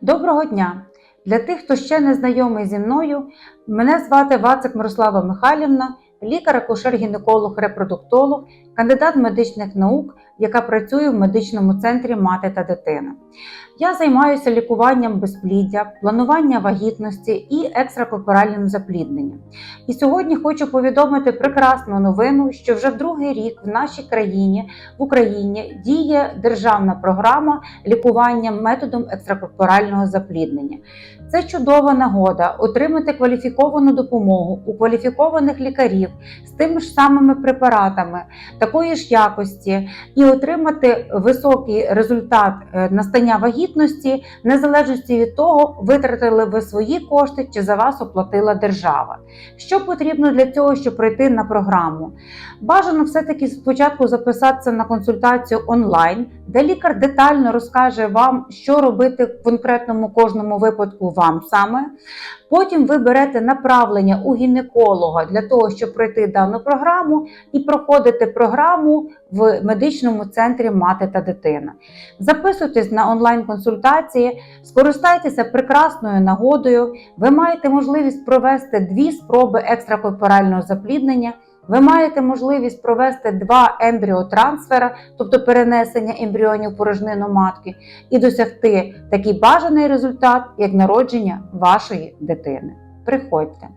Доброго дня! Для тих, хто ще не знайомий зі мною, мене звати Вацик Мирослава Михайлівна, лікар-акушер-гінеколог, репродуктолог, кандидат медичних наук, яка працює в медичному центрі Мати та дитина. Я займаюся лікуванням безпліддя, планування вагітності і екстракорпоральним заплідненням. І сьогодні хочу повідомити прекрасну новину, що вже другий рік в нашій країні в Україні діє державна програма лікування методом екстракорпорального запліднення. Це чудова нагода отримати кваліфіковану допомогу у кваліфікованих лікарів з тими ж самими препаратами, такої ж якості, і отримати високий результат е, настання вагітності, незалежно від того, витратили ви свої кошти чи за вас оплатила держава. Що потрібно для цього, щоб пройти на програму? Бажано все-таки спочатку записатися на консультацію онлайн, де лікар детально розкаже вам, що робити в конкретному кожному випадку вам саме. Потім ви берете направлення у гінеколога для того, щоб пройти дану програму, і проходите програму в медичному центрі мати та дитина. Записуйтесь на онлайн-консультації, скористайтеся прекрасною нагодою. Ви маєте можливість провести дві спроби екстракорпорального запліднення. Ви маєте можливість провести два ембріотрансфера, тобто перенесення ембріонів порожнину матки, і досягти такий бажаний результат, як народження вашої дитини. Приходьте.